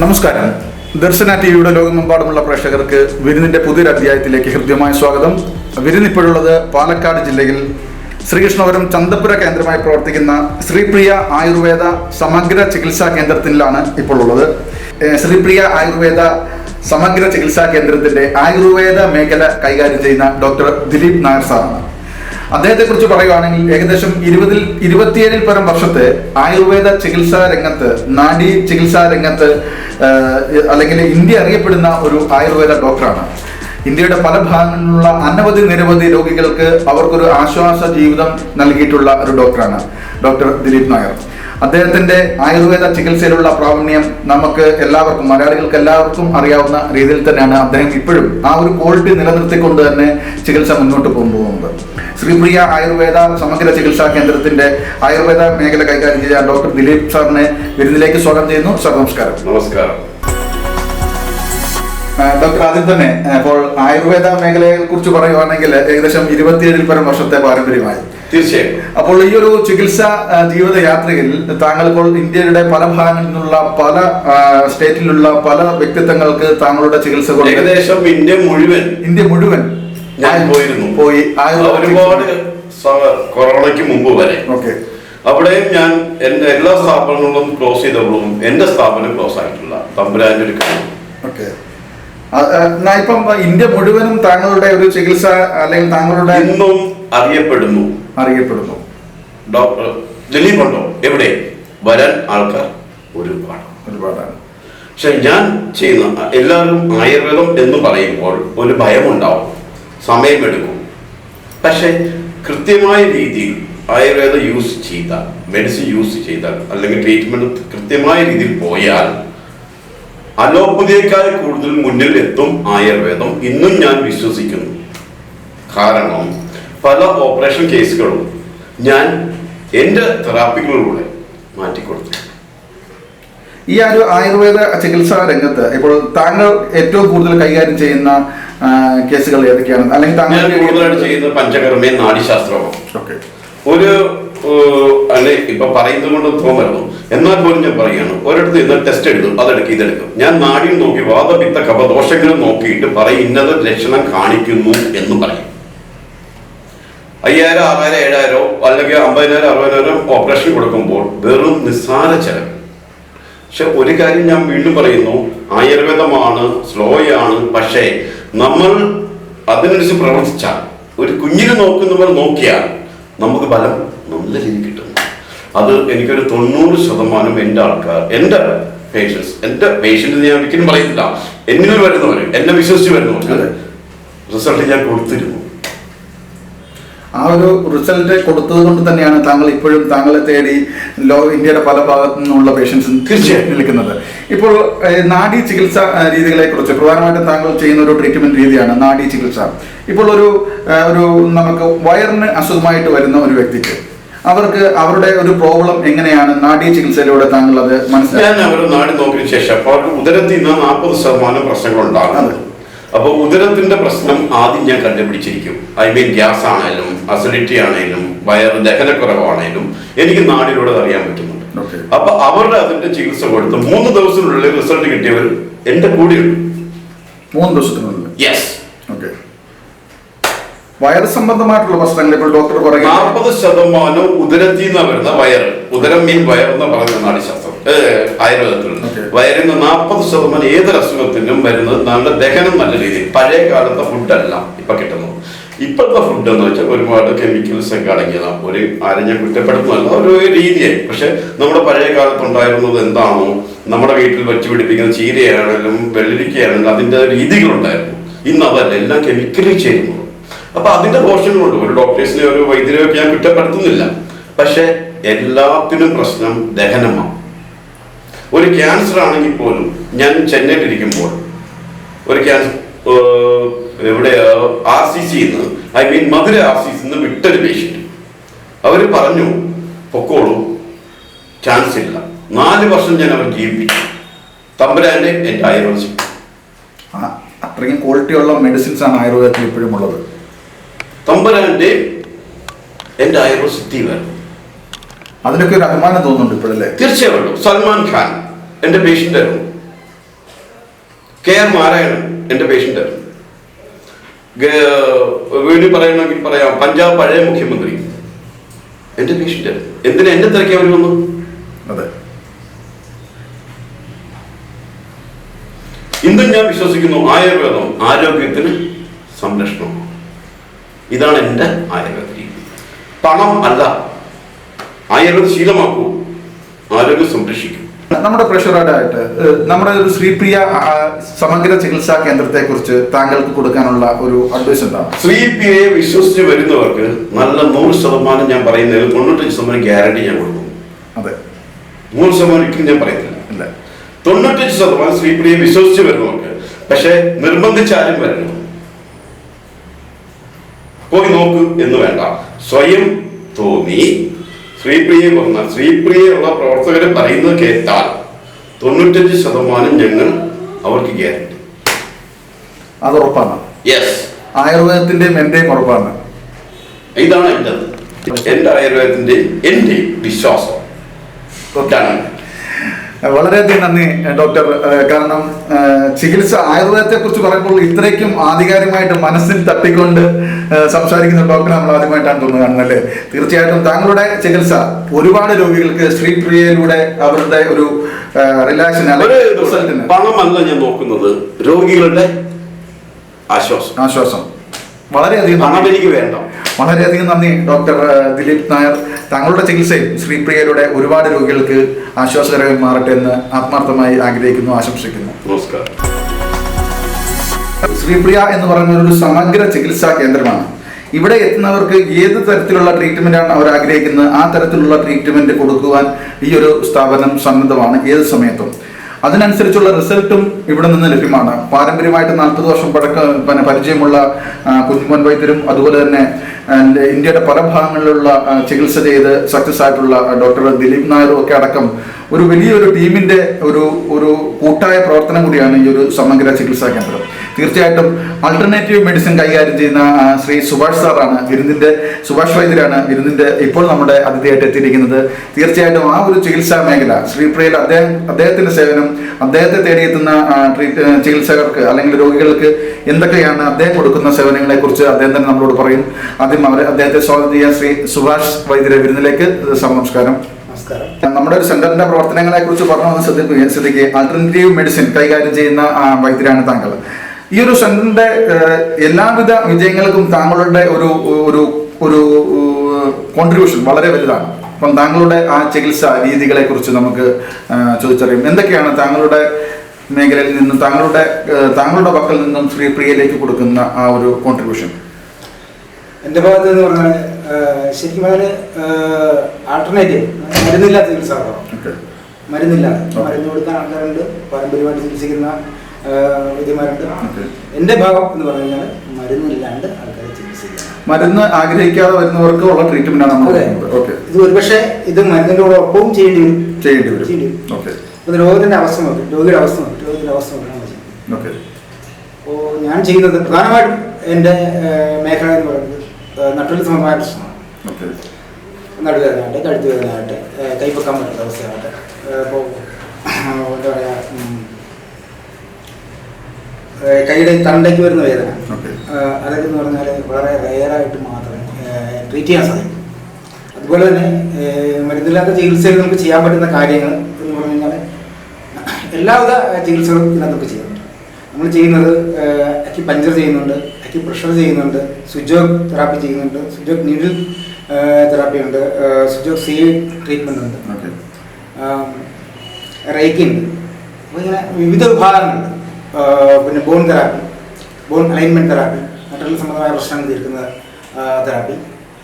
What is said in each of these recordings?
നമസ്കാരം. ദർശന ടി വിയുടെ ലോകമെമ്പാടുമുള്ള പ്രേക്ഷകർക്ക് വിരുന്നിന്റെ പുതിയൊരു അധ്യായത്തിലേക്ക് ഹൃദ്യമായ സ്വാഗതം. വിരുന്നിപ്പോഴുള്ളത് പാലക്കാട് ജില്ലയിൽ ശ്രീകൃഷ്ണപുരം ചന്തപ്പുര കേന്ദ്രമായി പ്രവർത്തിക്കുന്ന ശ്രീപ്രിയ ആയുർവേദ സമഗ്ര ചികിത്സാ കേന്ദ്രത്തിലാണ് ഇപ്പോൾ ഉള്ളത്. ശ്രീപ്രിയ ആയുർവേദ സമഗ്ര ചികിത്സാ കേന്ദ്രത്തിന്റെ ആയുർവേദ മേഖല കൈകാര്യം ചെയ്യുന്ന ഡോക്ടർ ദിലീപ് നായർ സാറാണ്. അദ്ദേഹത്തെ കുറിച്ച് പറയുകയാണെങ്കിൽ ഏകദേശം ഇരുപതിൽ ഇരുപത്തിയേഴിൽ പരം വർഷത്തെ ആയുർവേദ ചികിത്സാ രംഗത്ത് നാഡി ചികിത്സാ രംഗത്ത് അല്ലെങ്കിൽ ഇന്ത്യ അറിയപ്പെടുന്ന ഒരു ആയുർവേദ ഡോക്ടറാണ്. ഇന്ത്യയുടെ പല ഭാഗങ്ങളിലുള്ള അനവധി നിരവധി രോഗികൾക്ക് അവർക്കൊരു ആശ്വാസ ജീവിതം നൽകിയിട്ടുള്ള ഒരു ഡോക്ടറാണ് ഡോക്ടർ ദിലീപ് നായർ. അദ്ദേഹത്തിന്റെ ആയുർവേദ ചികിത്സയിലുള്ള പ്രാവീണ്യം നമുക്ക് എല്ലാവർക്കും മലയാളികൾക്ക് എല്ലാവർക്കും അറിയാവുന്ന രീതിയിൽ തന്നെയാണ് അദ്ദേഹം ഇപ്പോഴും ആ ഒരു ക്വാളിറ്റി നിലനിർത്തിക്കൊണ്ട് തന്നെ ചികിത്സ മുന്നോട്ട് കൊണ്ടുപോകുന്നത്. ശ്രീപ്രിയ ആയുർവേദ സമഗ്ര ചികിത്സാ കേന്ദ്രത്തിന്റെ ആയുർവേദ മേഖല കൈകാര്യം ചെയ്യാൻ ഡോക്ടർ ദിലീപ് സാറിനെ വിരുന്നിലേക്ക് സ്വാഗതം ചെയ്യുന്നു. സാർ നമസ്കാരം. നമസ്കാരം. ഡോക്ടർ ആദ്യം തന്നെ അപ്പോൾ ആയുർവേദ മേഖലയെ കുറിച്ച് പറയുവാണെങ്കിൽ ഏകദേശം ഇരുപത്തിയേഴിൽ പരം വർഷത്തെ പാരമ്പര്യമായി. തീർച്ചയായും. അപ്പോൾ ഈ ഒരു ചികിത്സാ ജീവിത യാത്രയിൽ താങ്കൾ ഇപ്പോൾ ഇന്ത്യയുടെ പല ഭാഗങ്ങളിൽ നിന്നുള്ള പല സ്റ്റേറ്റിലുള്ള പല വ്യക്തിത്വങ്ങൾക്ക് താങ്കളുടെ ചികിത്സ കൊണ്ട് ഏകദേശം ഇന്ത്യ മുഴുവൻ ഇന്ത്യ മുഴുവൻ ഞാൻ പോയിരുന്നു. പോയി ഒരുപാട് കൊറോണയ്ക്ക് മുമ്പ് വരെ. ഓക്കെ. അവിടെയും ഞാൻ എന്റെ എല്ലാ സ്ഥാപനങ്ങളും ക്ലോസ് ചെയ്തപ്പോഴും എന്റെ സ്ഥാപനം ക്ലോസ് ആയിട്ടുള്ള തമ്പുരാന്റെ ഒരു കാര്യം ഓക്കെ. ഇപ്പം ഇന്ത്യ മുഴുവനും താങ്കളുടെ ഒരു ചികിത്സ അല്ലെങ്കിൽ താങ്കളുടെ ഇന്നും അറിയപ്പെടുന്നു. അറിയപ്പെടുന്നു. ഡോക്ടർ ദിലീപ് ഉണ്ടോ? എവിടെ? വരാൻ ആൾക്കാർ ഒരുപാട്. ഒരുപാടാണ്. പക്ഷെ ഞാൻ ചെയ്യുന്ന എല്ലാവരും ആയുർവേദം എന്ന് പറയുമ്പോൾ ഒരു ഭയമുണ്ടാവും. സമയമെടുക്കും. പക്ഷെ കൃത്യമായ രീതിയിൽ ആയുർവേദം യൂസ് ചെയ്താൽ മെഡിസിൻ യൂസ് ചെയ്താൽ അല്ലെങ്കിൽ ട്രീറ്റ്മെന്റ് കൃത്യമായ രീതിയിൽ പോയാൽ അലോപ്പതിയേക്കാൾ കൂടുതൽ മുന്നിൽ എത്തും ആയുർവേദം. ഇന്നും ഞാൻ വിശ്വസിക്കുന്നു. കാരണം പല ഓപ്പറേഷൻ കേസുകളും ഞാൻ എന്റെ തെറാപ്പികളിലൂടെ മാറ്റിക്കൊടുത്തു. ഈ ഒരു ആയുർവേദ ചികിത്സാ രംഗത്ത് ഇപ്പോൾ താങ്കൾ ഏറ്റവും കൂടുതൽ കൈകാര്യം ചെയ്യുന്ന കേസുകൾ ഏതൊക്കെയാണ്? അല്ലെങ്കിൽ താങ്കൾ കൂടുതലായിട്ട് ചെയ്യുന്നത് പഞ്ചകർമ്മയും നാടിശാസ്ത്രവും ഓക്കെ. ഒരു അല്ലെ ഇപ്പൊ പറയുന്നത് കൊണ്ട് തോന്നരുന്നു എന്നാൽ പോലും ഞാൻ പറയുകയാണ് ഒരിടത്ത് ഇന്ന് ടെസ്റ്റ് എടുക്കും അതെടുക്കും ഇതെടുക്കും. ഞാൻ നാടിയും നോക്കി വാദപിത്ത കപദോഷങ്ങളും നോക്കിയിട്ട് പറയും ഇന്നത് ലക്ഷണം കാണിക്കുന്നു എന്ന് പറയും. അയ്യായിരം ആറായിരം ഏഴായിരം അല്ലെങ്കിൽ അമ്പതിനായിരം അറുപതിനായിരം ഓപ്പറേഷൻ കൊടുക്കുമ്പോൾ വെറും നിസ്സാര ചെലവ്. പക്ഷെ ഒരു കാര്യം ഞാൻ വീണ്ടും പറയുന്നു ആയുർവേദമാണ് സ്ലോയാണ് പക്ഷേ നമ്മൾ അതിനനുസരിച്ച് പ്രവർത്തിച്ചാൽ ഒരു കുഞ്ഞിനെ നോക്കുന്നവർ നോക്കിയാൽ നമുക്ക് ബലം നല്ല രീതിയിൽ കിട്ടും അത് എനിക്കൊരു തൊണ്ണൂറ് ശതമാനം എന്റെ ആൾക്കാർ എന്റെ പേഷ്യൻസ് എന്റെ പേഷ്യൻസ് ഞാൻ ഒരിക്കലും പറയുന്നില്ല എന്നിൽ വരുന്നവർ എന്നെ വിശ്വസിച്ച് വരുന്നവർ റിസൾട്ട് ഞാൻ കൊടുത്തിരുന്നു. ആ ഒരു റിസൾട്ട് കൊടുത്തത് കൊണ്ട് തന്നെയാണ് താങ്കൾ ഇപ്പോഴും താങ്കളെ തേടി ലോ ഇന്ത്യയുടെ പല ഭാഗത്തു നിന്നുള്ള പേഷ്യൻസ് തീർച്ചയായും. നിൽക്കുന്നത്. ഇപ്പോൾ നാഡി ചികിത്സ രീതികളെ കുറിച്ച് പ്രധാനമായിട്ടും താങ്കൾ ചെയ്യുന്ന ഒരു ട്രീറ്റ്മെന്റ് രീതിയാണ് നാഡി ചികിത്സ. ഇപ്പോൾ ഒരു ഒരു നമുക്ക് വയറിന് അസുഖമായിട്ട് വരുന്ന ഒരു വ്യക്തിക്ക് അവർക്ക് അവരുടെ ഒരു പ്രോബ്ലം എങ്ങനെയാണ് നാടീ ചികിത്സയിലൂടെ താങ്കൾ അത് മനസ്സിലാക്കി അവർ നാട് നോക്കിയ ശേഷം അപ്പൊ അവർക്ക് ഉദരത്തിൽ നിന്ന് നാൽപ്പത് ശതമാനം പ്രശ്നങ്ങൾ ഉണ്ടാകുന്നത് അപ്പോൾ ഉദരത്തിന്റെ പ്രശ്നം ആദ്യം ഞാൻ കണ്ടുപിടിച്ചിരിക്കും. ഐ മീൻ ഗ്യാസ് ആണേലും അസിഡിറ്റി ആണേലും വയറ് ദഹനക്കുറവാണേലും എനിക്ക് നാടിലൂടെ അറിയാൻ പറ്റുന്നുണ്ട്. അപ്പൊ അവരുടെ അതിന്റെ ചികിത്സ കൊടുത്ത് മൂന്ന് ദിവസത്തിനുള്ളിൽ റിസൾട്ട് കിട്ടിയവർ എന്റെ കൂടെയുണ്ട്. മൂന്ന് ദിവസത്തിനുള്ളിൽ. വയറ് സംബന്ധമായിട്ടുള്ള പ്രശ്നങ്ങൾ ഇപ്പോൾ ഡോക്ടർ പറയുന്നത് നാൽപ്പത് ശതമാനം ഉദരത്തിൽ നിന്നാണ് വരുന്ന വയറ്. ഉദരം മീൻ വയർ എന്ന് പറയുന്ന നാടിശാസ്ത്രം ആയുർവേദത്തിൽ വയറിന് നാൽപ്പത് ശതമാനം ഏതൊരു അസുഖത്തിനും വരുന്നത് നല്ല ദഹനം നല്ല രീതിയിൽ. പഴയ കാലത്തെ ഫുഡല്ല ഇപ്പൊ കിട്ടുന്നത്. ഇപ്പോഴത്തെ ഫുഡ് എന്ന് വെച്ചാൽ ഒരുപാട് കെമിക്കൽസ് ഒക്കെ അടങ്ങിയതാണ് ഒരു ആരും ഞാൻ ഒരു രീതിയായി. പക്ഷെ നമ്മുടെ പഴയ കാലത്ത് ഉണ്ടായിരുന്നത് എന്താണോ നമ്മുടെ വീട്ടിൽ വെച്ച് പിടിപ്പിക്കുന്ന ചീരയാണെങ്കിലും വെള്ളരിക്കയാണെങ്കിലും അതിന്റെ രീതികളുണ്ടായിരുന്നു. ഇന്ന് അതല്ല എല്ലാം കെമിക്കലി ചെയ്യുന്നു അപ്പൊ അതിന്റെ പോർഷനുണ്ട് ഒരു ഡോക്ടേഴ്സിനെ ഒരു വൈദ്യരെയൊക്കെ ഞാൻ കുറ്റപ്പെടുത്തുന്നില്ല പക്ഷെ എല്ലാത്തിനും പ്രശ്നം ദഹനമാണ്. ഒരു ക്യാൻസർ ആണെങ്കിൽ പോലും ഞാൻ ചെന്നൈയിലിരിക്കുമ്പോൾ ഒരു ക്യാൻസർ എവിടെ R C Sindh I mean Madurai R C സിന്ന് വിട്ടൊരു പേഷ്യന്റ് അവർ പറഞ്ഞു പൊക്കോളൂ ചാൻസ് ഇല്ല. നാല് വർഷം ഞാൻ അവർ ജീവിപ്പിച്ചു. തമ്പുരാന്റെ എന്റെ ആയുർവേദം. അത്രയും ക്വാളിറ്റിയുള്ള മെഡിസിൻസ് ആണ് ആയുർവേദത്തിൽ ഇപ്പോഴും ഉള്ളത്. തമ്പുരാന്റെ അയവ് സിദ്ധി സിദ്ധിയിലായിരുന്നു അതിനൊക്കെ ഒരു അഭിമാനം തോന്നുന്നുണ്ട് ഇപ്പോഴല്ലേ? തീർച്ചയായിട്ടും സൽമാൻ ഖാൻ എന്റെ പേഷ്യന്റ് ആയിരുന്നു. കെ ആർ നാരായണൻ എന്റെ പേഷ്യന്റ് വീണ്ടും പറയണമെങ്കിൽ പറയാം പഞ്ചാബ് പഴയ മുഖ്യമന്ത്രി. എന്റെ പേഷ്യന്റ് എന്തിനാ എന്നെ തിരക്കി അവർ വന്നു? അതെ. ഇന്നും ഞാൻ വിശ്വസിക്കുന്നു ആയുർവേദം ആരോഗ്യത്തിന് സംരക്ഷണം ഇതാണ് എന്റെ ആയുർവേദ രീതി പണം അല്ല ആയുർവേദം ശീലമാക്കൂ ആരോഗ്യം സംരക്ഷിക്കും. നമ്മുടെ പ്രഷറായിട്ട് നമ്മുടെ ഒരു ശ്രീപ്രിയ സമഗ്ര ചികിത്സാ കേന്ദ്രത്തെ കുറിച്ച് താങ്കൾക്ക് കൊടുക്കാനുള്ള ഒരു അഡ്വൈസ് എന്താണ്? ശ്രീപ്രിയയെ വിശ്വസിച്ച് വരുന്നവർക്ക് നല്ല നൂറ് ശതമാനം ഞാൻ പറയുന്നതിൽ തൊണ്ണൂറ്റഞ്ച് ശതമാനം ഗ്യാരണ്ടി ഞാൻ കൊടുക്കും. അതെ. നൂറ് ശതമാനം ഒരിക്കലും ഞാൻ പറയുന്നില്ല ഇല്ല. തൊണ്ണൂറ്റഞ്ച് ശതമാനം ശ്രീപ്രിയെ വിശ്വസിച്ച് വരുന്നവർക്ക് പക്ഷെ നിർബന്ധിച്ചാലും വരണം പോയി നോക്ക് എന്ന് വേണ്ട. സ്വയം തോന്നി. ശ്രീപ്രിയെ വന്ന ശ്രീപ്രിയുള്ള പ്രവർത്തകർ പറയുന്നത് കേട്ടാൽ തൊണ്ണൂറ്റഞ്ച് ശതമാനം ഞങ്ങൾ അവർക്ക് ഗ്യാരണ്ടി. അത് ഉറപ്പാണ്. യെസ് ആയുർവേദത്തിന്റെയും എന്റെയും ഉറപ്പാണ്. ഇതാണ് എന്റെ എന്റെ ആയുർവേദത്തിന്റെ എന്റെ വിശ്വാസം. വളരെയധികം നന്ദി ഡോക്ടർ. കാരണം ചികിത്സ ആയുർവേദത്തെ കുറിച്ച് പറയുമ്പോൾ ഇത്രയ്ക്കും ആധികാരികമായിട്ട് മനസ്സിൽ തട്ടിക്കൊണ്ട് സംസാരിക്കുന്ന ഡോക്ടർ നമ്മൾ ആദ്യമായിട്ടാണ് തോന്നുന്നത് കാണുന്നല്ലേ തീർച്ചയായിട്ടും താങ്കളുടെ ചികിത്സ ഒരുപാട് രോഗികൾക്ക് സ്ത്രീ പ്രിയയിലൂടെ അവരുടെ ഒരു അല്ലെങ്കിൽ പണമല്ല ഞാൻ നോക്കുന്നത് രോഗികളുടെ ആശ്വാസം. ആശ്വാസം. വളരെയധികം പണം എനിക്ക് വേണ്ട. വളരെയധികം നന്ദി ഡോക്ടർ ദിലീപ് നായർ. താങ്കളുടെ ചികിത്സയും ശ്രീപ്രിയയിലൂടെ ഒരുപാട് രോഗികൾക്ക് ആശ്വാസകരമായി മാറട്ടെ എന്ന് ആത്മാർത്ഥമായി ആഗ്രഹിക്കുന്നു ആശംസിക്കുന്നു. നമസ്കാരം. ശ്രീപ്രിയ എന്ന് പറയുന്ന ഒരു സമഗ്ര ചികിത്സാ കേന്ദ്രമാണ്. ഇവിടെ എത്തുന്നവർക്ക് ഏത് തരത്തിലുള്ള ട്രീറ്റ്മെന്റാണ് അവർ ആഗ്രഹിക്കുന്നത്? ആ തരത്തിലുള്ള ട്രീറ്റ്മെന്റ് കൊടുക്കുവാൻ ഈ ഒരു സ്ഥാപനം സന്നദ്ധമാണ് ഏത് സമയത്തും. അതിനനുസരിച്ചുള്ള റിസൾട്ടും ഇവിടെ നിന്ന് ലഭ്യമാണ്. പാരമ്പര്യമായിട്ട് നാൽപ്പത് വർഷം പഴക്ക പിന്നെ പരിചയമുള്ള കുഞ്ഞുമൻ വൈദ്യരും അതുപോലെ തന്നെ ഇന്ത്യയുടെ പല ഭാഗങ്ങളിലുള്ള ചികിത്സ ചെയ്ത് സക്സസ് ആയിട്ടുള്ള ഡോക്ടർ ദിലീപ് നായരും ഒക്കെ അടക്കം ഒരു വലിയൊരു ടീമിന്റെ ഒരു ഒരു കൂട്ടായ പ്രവർത്തനം കൂടിയാണ് ഈ ഒരു സമഗ്ര ചികിത്സാ കേന്ദ്രം. തീർച്ചയായിട്ടും ആൾട്ടർനേറ്റീവ് മെഡിസിൻ കൈകാര്യം ചെയ്യുന്ന ശ്രീ സുഭാഷ് സാറാണ് വിരുന്നിന്റെ സുഭാഷ് വൈദ്യരാണ് വിരുന്നിന്റെ ഇപ്പോൾ നമ്മുടെ അതിഥിയായിട്ട് എത്തിയിരിക്കുന്നത്. തീർച്ചയായിട്ടും ആ ഒരു ചികിത്സാ മേഖല ശ്രീപ്രിയയിൽ അദ്ദേഹം അദ്ദേഹത്തിന്റെ സേവനം അദ്ദേഹത്തെ തേടിയെത്തുന്ന ട്രീറ്റ് ചികിത്സകർക്ക് അല്ലെങ്കിൽ രോഗികൾക്ക് എന്തൊക്കെയാണ് അദ്ദേഹം കൊടുക്കുന്ന സേവനങ്ങളെക്കുറിച്ച് അദ്ദേഹം തന്നെ നമ്മളോട് പറയും. ആദ്യം അവരെ അദ്ദേഹത്തെ സ്വാഗതം ചെയ്യാൻ ശ്രീ സുഭാഷ് വൈദ്യരെ വിരുന്നിലേക്ക് നമസ്കാരം. നമ്മുടെ ഒരു സെന്ററിന്റെ പ്രവർത്തനങ്ങളെ കുറിച്ച് പറഞ്ഞു ശ്രദ്ധിക്കുക. ശ്രദ്ധിക്കുക അൾട്ടർനേറ്റീവ് ആൾട്ടർനേറ്റീവ് മെഡിസിൻ കൈകാര്യം ചെയ്യുന്ന വൈദ്യരാണ് താങ്കൾ. ഈ ഒരു സെന്ററിന്റെ എല്ലാവിധ വിജയങ്ങൾക്കും താങ്കളുടെ ഒരു ഒരു ഒരു കോൺട്രിബ്യൂഷൻ വളരെ വലുതാണ്. അപ്പം താങ്കളുടെ ആ ചികിത്സ രീതികളെ കുറിച്ച് നമുക്ക് ചോദിച്ചറിയും. എന്തൊക്കെയാണ് താങ്കളുടെ മേഖലയിൽ നിന്നും താങ്കളുടെ താങ്കളുടെ പക്കൽ നിന്നും ശ്രീ പ്രിയയിലേക്ക് കൊടുക്കുന്ന ആ ഒരു കോൺട്രിബ്യൂഷൻ എന്റെ ഭാഗത്ത് എന്ന് പറഞ്ഞാൽ ശരിക്കും അതിന് ആൾട്ടർനേറ്റീവ് മരുന്നില്ലാത്ത ചികിത്സ മരുന്നില്ല. മരുന്ന് കൊടുക്കാൻ ആൾക്കാരുണ്ട്. പാരമ്പര്യമായിട്ട് ചികിത്സിക്കുന്ന Okay. എന്റെ ഭാഗം എന്ന് പറഞ്ഞു കഴിഞ്ഞാൽ മരുന്നില്ലാണ്ട് ആൾക്കാരെ ചികിത്സിക്കുക മരുന്ന് ആഗ്രഹിക്കാതെ വരുന്നവർക്ക് ഉള്ള ട്രീറ്റ്മെന്റ് ആണ് നമ്മൾ ഓക്കെ. ഇത് ഒരുപക്ഷെ ഇത് മരുന്നിന്റെ കൂടെ ഒപ്പവും ചെയ്യേണ്ടി വരും. ചെയ്യേണ്ടി വരും. ചെയ്യേണ്ടി വരും. ഓക്കെ. അപ്പോൾ രോഗത്തിന്റെ അവസ്ഥ നോക്കി. രോഗിയുടെ അവസ്ഥ നോക്കി. രോഗത്തിന്റെ അവസ്ഥ നോക്കണം അപ്പോ ഓക്കെ. അപ്പോൾ ഞാൻ ചെയ്യുന്നത് പ്രധാനമായിട്ടും എന്റെ ആ, മേഖല എന്ന് പറയുന്നത് ആ, സമമായ പ്രശ്നമാണ്. ഓക്കെ. നടുവേദനയായിട്ട് കഴുത്ത് വേദനയായിട്ട് ഏഹ് കൈപ്പൊക്കാൻ പറ്റാത്ത അവസ്ഥയാകട്ടെ. ഇപ്പോൾ എന്താ പറയുക ഏഹ് കൈയുടെ തണ്ടയ്ക്ക് വരുന്ന വേദന. അതൊക്കെ എന്ന് പറഞ്ഞാൽ വളരെ റെയറായിട്ട് മാത്രമേ ട്രീറ്റ് ചെയ്യാൻ സാധിക്കൂ. അതുപോലെ തന്നെ മരുന്നില്ലാത്ത ചികിത്സയിൽ നമുക്ക് ചെയ്യാൻ പറ്റുന്ന കാര്യങ്ങൾ എന്ന് പറഞ്ഞു കഴിഞ്ഞാൽ എല്ലാവിധ ചികിത്സകളും ഇതിനകത്ത് നമുക്ക് ചെയ്യാൻ പറ്റും. നമ്മൾ ചെയ്യുന്നത് അക്കി പഞ്ചർ ചെയ്യുന്നുണ്ട് അക്കി പ്രഷർ ചെയ്യുന്നുണ്ട് സുജോഗ് തെറാപ്പി ചെയ്യുന്നുണ്ട് സുജോഗ് നീഡിൽ തെറാപ്പി ഉണ്ട് സുജോഗ് സീ ട്രീറ്റ്മെന്റ് ഉണ്ട്. റേക്കിൻ റേക്കി ഉണ്ട് അപ്പോൾ ഇങ്ങനെ വിവിധ വിഭാഗങ്ങളുണ്ട്. പിന്നെ bone therapy bone alignment therapy മറ്റുള്ള സംബന്ധമായ പ്രശ്നങ്ങൾ തീർക്കുന്ന തെറാപ്പി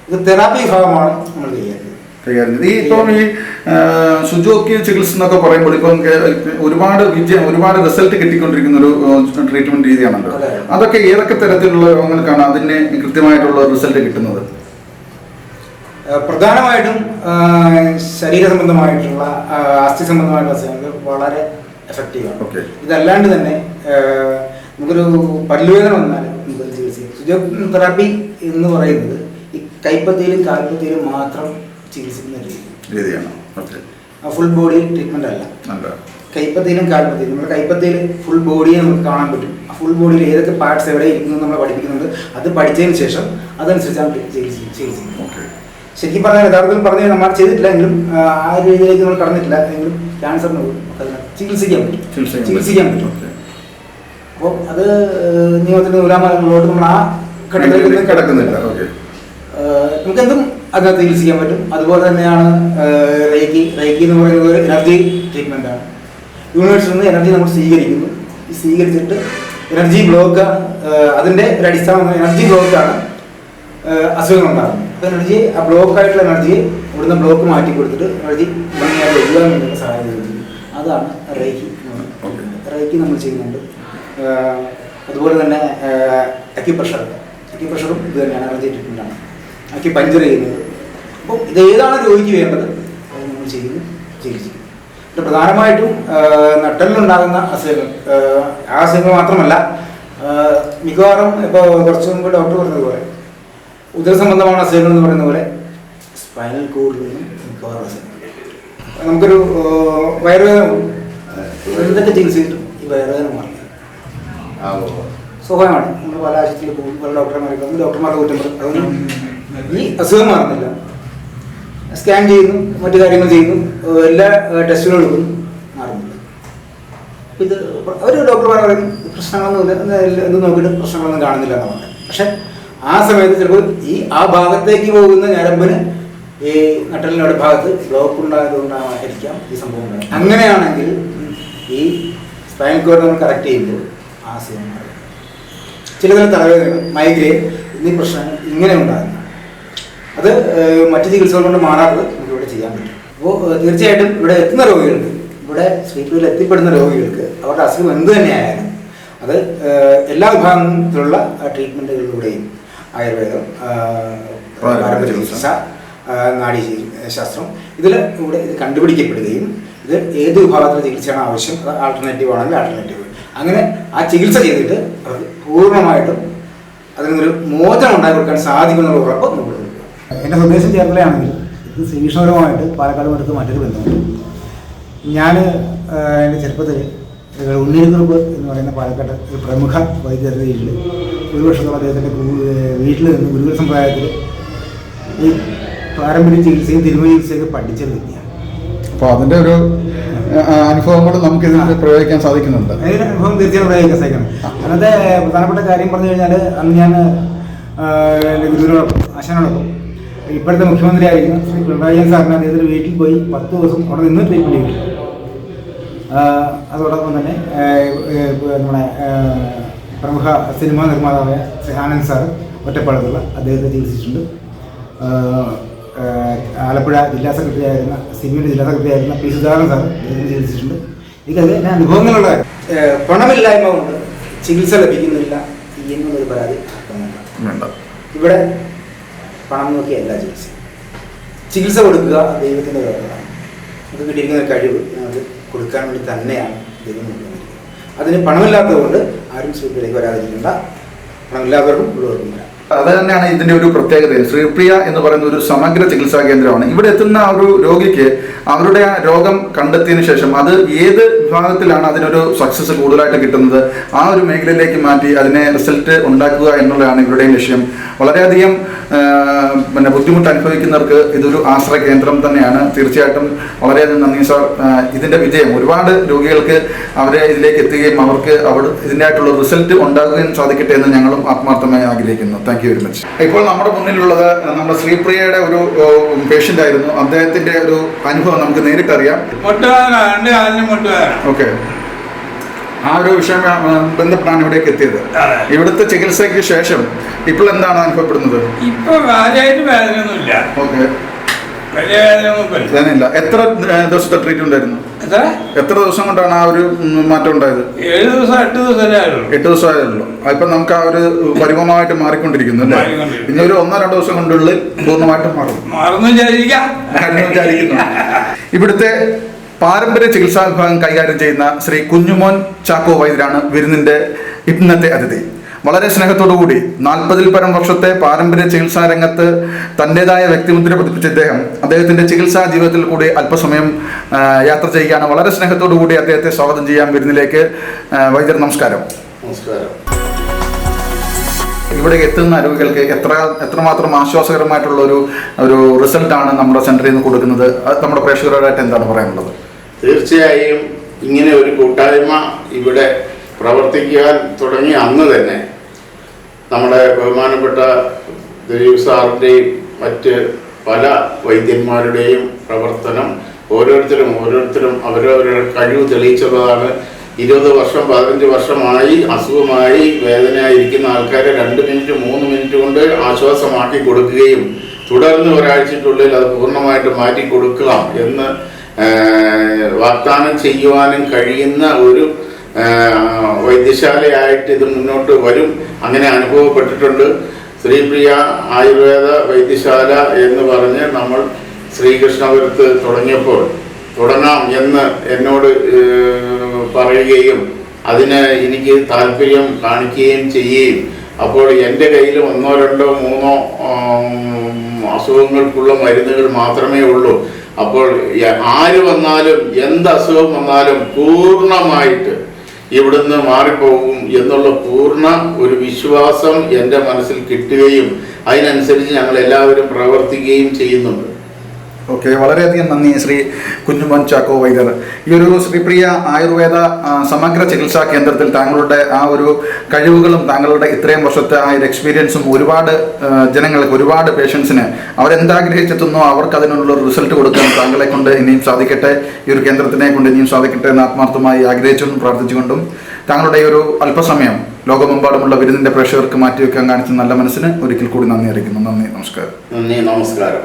ഇത് തെറാപ്പി വിഭാഗമാണ് നമ്മൾ ചെയ്യുന്നത് കൈകാര്യം. ഈ ഇപ്പം ഈ സുജോക്കി ചികിത്സ എന്നൊക്കെ പറയുമ്പോൾ ഇപ്പം ഒരുപാട് വിജയം ഒരുപാട് റിസൾട്ട് കിട്ടിക്കൊണ്ടിരിക്കുന്ന ഒരു ട്രീറ്റ്മെന്റ് രീതിയാണല്ലോ. അതെ. അതൊക്കെ ഏതൊക്കെ തരത്തിലുള്ള രോഗങ്ങൾക്കാണ് അതിന് കൃത്യമായിട്ടുള്ള റിസൾട്ട് കിട്ടുന്നത്? പ്രധാനമായിട്ടും ശരീര സംബന്ധമായിട്ടുള്ള അസ്ഥി സംബന്ധമായിട്ടുള്ള അസുഖങ്ങൾ വളരെ എഫക്റ്റീവാണ് ആണ്. ഇതല്ലാണ്ട് തന്നെ നമുക്കൊരു പല്ലുവേദന വന്നാൽ നമുക്ക് ചികിത്സിക്കാം ഫിസിയോതെറാപ്പി എന്ന് പറയുന്നത് ഈ കൈപ്പത്തിയിലും കാൽപ്പത്തിയിലും മാത്രം ചികിത്സിക്കുന്ന രീതി രീതിയാണ്. ഫുൾ ബോഡി ട്രീറ്റ്മെന്റ് അല്ല. കൈപ്പത്തിയിലും കാൽപ്പത്തിയിലും നമ്മുടെ കൈപ്പത്തിയിൽ ഫുൾ ബോഡിയെ നമുക്ക് കാണാൻ പറ്റും. ആ ഫുൾ ബോഡിയിൽ ഏതൊക്കെ പാർട്സ് എവിടെ ഇരിക്കുന്നു നമ്മൾ പഠിപ്പിക്കുന്നുണ്ട് അത് പഠിച്ചതിന് ശേഷം അതനുസരിച്ചാണ് ചികിത്സ ചികിത്സിക്കുന്നത് ശരിക്കും പറഞ്ഞാൽ യഥാർത്ഥത്തിൽ പറഞ്ഞാൽ നമ്മൾ ചെയ്തിട്ടില്ല എങ്കിലും ആ, രീതിയിലേക്ക് നമ്മൾ കടന്നിട്ടില്ല എങ്കിലും ക്യാൻസറിന് പോകും അതിനെ ചികിത്സിക്കാൻ പറ്റും. ചികിത്സിക്കാൻ പറ്റും. അപ്പോൾ അത് നിയമത്തിന്റെ നൂലാമാലങ്ങളോട് നമ്മൾ ആ ഘട്ടത്തിൽ കിടക്കുന്നില്ല. നമുക്കെന്തും അതിനകത്ത് ചികിത്സിക്കാൻ പറ്റും. അതുപോലെ തന്നെയാണ് റേക്കി റേക്കി എന്ന് പറയുന്നത് ഒരു എനർജി ട്രീറ്റ്മെന്റ് ആണ്. യൂണിവേഴ്സിൽ നിന്ന് എനർജി നമ്മൾ സ്വീകരിക്കുന്നു. സ്വീകരിച്ചിട്ട് എനർജി ബ്ലോക്ക് അതിന്റെ ഒരു അടിസ്ഥാനം എനർജി ബ്ലോക്കാണ് അസുഖങ്ങൾ ഉണ്ടാകുന്നത് അപ്പോൾ എനർജി ആ ബ്ലോക്ക് ആയിട്ടുള്ള എനർജിയെ ഇവിടുന്ന് ബ്ലോക്ക് മാറ്റി കൊടുത്തിട്ട് എനർജി ഭംഗിയായിട്ട് ഒഴിവാൻ വേണ്ടിയുള്ള സാഹചര്യം അതാണ് റേക്കി റേക്കി നമ്മൾ ചെയ്യുന്നുണ്ട്. അതുപോലെ തന്നെ അക്കി പ്രഷർ അക്കി പ്രഷറും ഇത് തന്നെയാണ് എനർജി ട്രീറ്റ്മെന്റാണ് അക്കി പഞ്ചർ ചെയ്യുന്നത്. അപ്പോൾ ഇത് ഏതാണ് രോഗിക്ക് വേണ്ടത്? അത് നമ്മൾ ചെയ്യുന്നു ചികിത്സിക്കും ഇത് പ്രധാനമായിട്ടും നട്ടലിലുണ്ടാകുന്ന അസുഖങ്ങൾ ആ അസുഖങ്ങൾ മാത്രമല്ല മിക്കവാറും ഇപ്പോൾ കുറച്ച് മുമ്പ് ഡോക്ടർ പറഞ്ഞതുപോലെ ഉദര സംബന്ധமான അസുഖങ്ങൾ എന്ന് പറയുന്ന പോലെ സ്പൈനൽ കോഡിൽ നിന്നും മിക്കവാറും അസുഖങ്ങൾ. നമുക്കൊരു വയറുവേദന. എന്തൊക്കെ ചികിത്സ കിട്ടും. ഈ വയറുവേദന മാറി. സുഖമാണ്. നമ്മൾ പല ആശുപത്രിയിൽ പോകും പല ഡോക്ടർമാരെ ഡോക്ടർമാരുടെ കുറ്റം അതൊന്നും ഈ അസുഖം മാറുന്നില്ല. സ്കാൻ ചെയ്യുന്നു മറ്റു കാര്യങ്ങൾ ചെയ്യുന്നു എല്ലാ ടെസ്റ്റുകളും എടുക്കുന്നു മാറുന്നില്ല. ഇത് ഒരു ഡോക്ടർമാർ പറയും പ്രശ്നങ്ങളൊന്നുമില്ല എന്ത് നോക്കിയിട്ട് പ്രശ്നങ്ങളൊന്നും കാണുന്നില്ല എന്ന് പറഞ്ഞു പക്ഷെ ആ സമയത്ത് ചിലപ്പോൾ ഈ ആ ഭാഗത്തേക്ക് പോകുന്ന ഞരമ്പിന് ഈ നട്ടലിനോട് ഭാഗത്ത് ബ്ലോക്ക് ഉണ്ടായതുകൊണ്ടായിരിക്കാം ഈ സംഭവം അങ്ങനെയാണെങ്കിൽ ഈ സ്പൈൻ കോഡ് നമ്മൾ കറക്റ്റ് ചെയ്യുമ്പോൾ ആ ചിലതരം മാറും ചിലതിന് തലവേദന മൈഗ്രെയിൻ എന്നീ പ്രശ്നങ്ങൾ ഇങ്ങനെ ഉണ്ടാകുന്നു അത് മറ്റു ചികിത്സകൾ കൊണ്ട് മാറാത്തത് നമുക്ക് ഇവിടെ ചെയ്യാൻ പറ്റും അപ്പോൾ തീർച്ചയായിട്ടും ഇവിടെ എത്തുന്ന രോഗികൾക്ക് ഇവിടെ ശ്രീപൂരിൽ എത്തിപ്പെടുന്ന രോഗികൾക്ക് അവരുടെ അസുഖം എന്ത് തന്നെയായാലും അത് എല്ലാ വിഭാഗത്തിലുള്ള ട്രീറ്റ്മെന്റുകളിലൂടെയും ആയുർവേദം പാരമ്പര്യ ചികിത്സ. നാടി ശാസ്ത്രം ഇതിൽ ഇവിടെ ഇത് കണ്ടുപിടിക്കപ്പെടുകയും ഇത് ഏത് വിഭാഗത്തിലെ ചികിത്സയാണ് ആവശ്യം ആൾട്ടർനേറ്റീവ് ആണെങ്കിൽ ആൾട്ടർനേറ്റീവ് അങ്ങനെ ആ ചികിത്സ ചെയ്തിട്ട് അത് പൂർണമായിട്ടും അതിനൊരു നിന്നൊരു മോചനം ഉണ്ടാക്കി കൊടുക്കാൻ സാധിക്കുമെന്നുള്ള ഉറപ്പ് നമ്മൾ എന്റെ സ്വദേശം ചേർത്തലയാണെങ്കിൽ ഇത് പാലക്കാട് പാലക്കാടുമായിട്ട് മറ്റൊരു ബന്ധമുണ്ട്. ഞാൻ എന്റെ ചെറുപ്പത്തിൽ ഉണ്ണിയക്കുറുപ്പ് എന്ന് പറയുന്ന പാലക്കാട് ഒരു പ്രമുഖ വൈദ്യരുടെ കീഴിൽ ഒരു വർഷത്തോളം അദ്ദേഹത്തിന്റെ വീട്ടിൽ നിന്ന് ഗുരുകുല സമ്പ്രദായത്തിൽ ഈ പാരമ്പര്യ ചികിത്സയും തിരുമല ചികിത്സയൊക്കെ പഠിച്ച വ്യക്തിയാണ്. അപ്പോൾ അതിന്റെ ഒരു അനുഭവങ്ങൾ നമുക്ക് ഇതിൽ പ്രയോഗിക്കാൻ സാധിക്കുന്നുണ്ട്. അനുഭവം തീർച്ചയായും പ്രയോഗിക്കാൻ സാധിക്കണം അന്നത്തെ പ്രധാനപ്പെട്ട കാര്യം പറഞ്ഞു കഴിഞ്ഞാൽ അന്ന് ഞാൻ ഗുരുവിനോടൊപ്പം ആശാനോടൊപ്പം ഇപ്പോഴത്തെ മുഖ്യമന്ത്രി ആയിരിക്കുന്ന ശ്രീ പിണറായി വിജയൻ സാറിന് അദ്ദേഹത്തിന്റെ വീട്ടിൽ പോയി പത്ത് ദിവസം അവിടെ നിന്ന് ട്രീറ്റ്മെന്റ് ചെയ്തു. ആഹ് അതോടൊപ്പം തന്നെ നമ്മുടെ പ്രമുഖ സിനിമാ നിർമ്മാതാവായ ശ്രീ ആനന്ദ് സാർ ഒറ്റപ്പാടത്തുള്ള അദ്ദേഹത്തെ ചികിത്സിച്ചിട്ടുണ്ട്. ആലപ്പുഴ ജില്ലാ സെക്രട്ടറി ആയിരുന്ന സിബിയുടെ ജില്ലാ സെക്രട്ടറി ആയിരുന്ന പി സുധാകരൻ സാർ ചികിത്സിച്ചിട്ടുണ്ട് എനിക്കത് ഞാൻ അനുഭവങ്ങളുള്ള പണമില്ലായ്മ കൊണ്ട് ചികിത്സ ലഭിക്കുന്നില്ല എന്നൊരു പരാതി ഇവിടെ പണം നോക്കിയല്ല ചികിത്സ ചികിത്സ കൊടുക്കുക ദൈവത്തിന്റെ കാര്യമാണ് നമുക്ക് കിട്ടിയിരിക്കുന്ന കഴിവ് ഞങ്ങൾക്ക് കൊടുക്കാൻ വേണ്ടി തന്നെയാണ് ദൈവം തന്നിരിക്കുന്നത് അതിന് പണമില്ലാത്തതുകൊണ്ട് ആരും സ്ത്രീകളിലേക്ക് വരാതിരിക്കേണ്ട. പണമില്ലാത്തവർക്കും ഉള്ളവർക്കും വരാം. അത് തന്നെയാണ് ഇതിന്റെ ഒരു പ്രത്യേകത. ശ്രീപ്രിയ എന്ന് പറയുന്ന ഒരു സമഗ്ര ചികിത്സാ കേന്ദ്രമാണ്. ഇവിടെ എത്തുന്ന ഒരു രോഗിക്ക് അവരുടെ ആ രോഗം കണ്ടെത്തിയതിനു ശേഷം അത് ഏത് വിഭാഗത്തിലാണ് അതിനൊരു സക്സസ് കൂടുതലായിട്ട് കിട്ടുന്നത്. ആ ഒരു മേഖലയിലേക്ക് മാറ്റി അതിനെ റിസൾട്ട് ഉണ്ടാക്കുക എന്നുള്ളതാണ് ഇവരുടെയും ലക്ഷ്യം. വളരെയധികം പിന്നെ ബുദ്ധിമുട്ട് അനുഭവിക്കുന്നവർക്ക് ഇതൊരു ആശ്രയ കേന്ദ്രം തന്നെയാണ്. തീർച്ചയായിട്ടും വളരെയധികം നന്ദി സാർ. ഇതിന്റെ വിജയം. ഒരുപാട് രോഗികൾക്ക് അവരെ ഇതിലേക്ക് എത്തുകയും അവർക്ക് അവിടെ ഇതിന്റെതായിട്ടുള്ള റിസൾട്ട് ഉണ്ടാകുകയും സാധിക്കട്ടെ എന്ന് ഞങ്ങളും ആത്മാർത്ഥമായി ആഗ്രഹിക്കുന്നു. താങ്ക് യു വെരി മച്ച് ഇപ്പോൾ നമ്മുടെ മുന്നിലുള്ളത് നമ്മുടെ ശ്രീപ്രിയയുടെ ഒരു പേഷ്യന്റ് ആയിരുന്നു. അദ്ദേഹത്തിന്റെ ഒരു അനുഭവം നമുക്ക് നേരിട്ടറിയാം. മുട്ടുവേദന. ഓക്കെ. ആ ഒരു വിഷയം ബന്ധപ്പെട്ടാണ് ഇവിടേക്ക് എത്തിയത്. ഇവിടുത്തെ ചികിത്സയ്ക്ക് ശേഷം ഇപ്പോൾ എന്താണ് അനുഭവപ്പെടുന്നത്? ഇപ്പൊ കാര്യമായിട്ട് വേദനയൊന്നുമില്ല. ഓക്കെ. വലിയ എത്ര ദിവസത്തെ ട്രീറ്റ്മെന്റ് ആയിരുന്നു എത്ര? ദിവസം കൊണ്ടാണ് ആ ഒരു മാറ്റം ഉണ്ടായത്? ഏഴ് ദിവസം എട്ട് ദിവസം ആയതല്ലോ അപ്പൊ ഇപ്പൊ നമുക്ക് ആ ഒരു പരിമമായിട്ട് മാറിക്കൊണ്ടിരിക്കുന്നു അല്ലേ? ഇനി ഒരു ഒന്നോ രണ്ടോ ദിവസം കൊണ്ടുള്ളിൽ പൂർണമായിട്ടും മാറും. മറന്നു വിചാരിക്കുന്നു. ഇവിടുത്തെ പാരമ്പര്യ ചികിത്സാ വിഭാഗം കൈകാര്യം ചെയ്യുന്ന ശ്രീ കുഞ്ഞുമോൻ ചാക്കോ വൈദ്യരാണ് വിരുന്നിന്റെ ഇന്നത്തെ അതിഥി. വളരെ സ്നേഹത്തോടു കൂടി നാൽപ്പതിൽ പരം വർഷത്തെ പാരമ്പര്യ ചികിത്സാ രംഗത്ത് തന്റെതായ വ്യക്തിമുദ്ര പതിപ്പിച്ച ഇദ്ദേഹം അദ്ദേഹത്തിന്റെ ചികിത്സാ ജീവിതത്തിൽ കൂടി അല്പസമയം യാത്ര ചെയ്യുകയാണ്. വളരെ സ്നേഹത്തോടു കൂടി അദ്ദേഹത്തെ സ്വാഗതം ചെയ്യാൻ വിരുന്നിലേക്ക്. വൈദ്യർ നമസ്കാരം. നമസ്കാരം. ഇവിടെ എത്തുന്ന രോഗികൾക്ക് എത്ര എത്രമാത്രം ആശ്വാസകരമായിട്ടുള്ള ഒരു ഒരു റിസൾട്ടാണ് നമ്മുടെ സെന്ററിൽ നിന്ന് കൊടുക്കുന്നത്? അത് നമ്മുടെ പ്രേക്ഷകരോടായിട്ട് എന്താണ് പറയാനുള്ളത്? തീർച്ചയായും ഇങ്ങനെ ഒരു കൂട്ടായ്മ ഇവിടെ പ്രവർത്തിക്കാൻ തുടങ്ങി അന്ന് തന്നെ നമ്മുടെ ബഹുമാനപ്പെട്ട ദിലീപ് സാറിന്റെയും മറ്റ് പല വൈദ്യന്മാരുടെയും പ്രവർത്തനം ഓരോരുത്തരും ഓരോരുത്തരും അവരവരുടെ കഴിവ് തെളിയിച്ചുള്ളതാണ്. ഇരുപത് വർഷം പതിനഞ്ച് വർഷമായി അസുഖമായി വേദനയായിരിക്കുന്ന ആൾക്കാരെ രണ്ട് മിനിറ്റ് മൂന്ന് മിനിറ്റ് കൊണ്ട് ആശ്വാസമാക്കി കൊടുക്കുകയും തുടർന്ന് ഒരാഴ്ചക്കുള്ളിൽ അത് പൂർണമായിട്ട് മാറ്റി കൊടുക്കാം എന്ന് വാഗ്ദാനം ചെയ്യുവാനും കഴിയുന്ന ഒരു വൈദ്യശാലയായിട്ട് ഇത് മുന്നോട്ട് വരും അങ്ങനെ അനുഭവപ്പെട്ടിട്ടുണ്ട്. ശ്രീപ്രിയ ആയുർവേദ വൈദ്യശാല എന്ന് പറഞ്ഞ് നമ്മൾ ശ്രീകൃഷ്ണപുരത്ത് തുടങ്ങിയപ്പോൾ തുടങ്ങാം എന്ന് എന്നോട് പറയുകയും അതിന് എനിക്ക് താല്പര്യം കാണിക്കുകയും ചെയ്യുകയും. അപ്പോൾ എന്റെ കയ്യിൽ ഒന്നോ രണ്ടോ മൂന്നോ അസുഖങ്ങൾക്കുള്ള മരുന്നുകൾ മാത്രമേ ഉള്ളൂ. അപ്പോൾ ആര് വന്നാലും എന്ത് അസുഖം വന്നാലും പൂർണമായിട്ട് ഇവിടുന്ന് മാറിപ്പോകും എന്നുള്ള പൂർണ ഒരു വിശ്വാസം എന്റെ മനസ്സിൽ കിട്ടുകയും അതിനനുസരിച്ച് ഞങ്ങൾ എല്ലാവരും പ്രവർത്തിക്കുകയും ചെയ്യുന്നുണ്ട്. ഓക്കെ വളരെയധികം നന്ദി ശ്രീ കുഞ്ഞുമോൻ ചാക്കോ വൈദ്യർ. ഈ ഒരു ശ്രീപ്രിയ ആയുർവേദ സമഗ്ര ചികിത്സാ കേന്ദ്രത്തിൽ താങ്കളുടെ ആ ഒരു കഴിവുകളും താങ്കളുടെ ഇത്രയും വർഷത്തെ ആ ഒരു എക്സ്പീരിയൻസും ഒരുപാട് ജനങ്ങൾക്ക് ഒരുപാട് പേഷ്യൻസിന് അവരെന്താഗ്രഹിച്ചെത്തുന്നോ അവർക്ക് അതിനുള്ള റിസൾട്ട് കൊടുക്കാൻ താങ്കളെ കൊണ്ട് ഇനിയും സാധിക്കട്ടെ ഈ ഒരു കേന്ദ്രത്തിനെ കൊണ്ട് ഇനിയും സാധിക്കട്ടെ എന്ന് ആത്മാർത്ഥമായി ആഗ്രഹിച്ചുകൊണ്ടും പ്രാർത്ഥിച്ചുകൊണ്ടും താങ്കളുടെ ഈ ഒരു അല്പസമയം ലോകമെമ്പാടുമുള്ള വിരുന്നിന്റെ പ്രേക്ഷകർക്ക് മാറ്റിവെക്കാൻ കാണിച്ച നല്ല മനസ്സിന് ഒരിക്കൽ കൂടി നന്ദി അറിയിക്കുന്നു. നന്ദി നമസ്കാരം. നന്ദി നമസ്കാരം.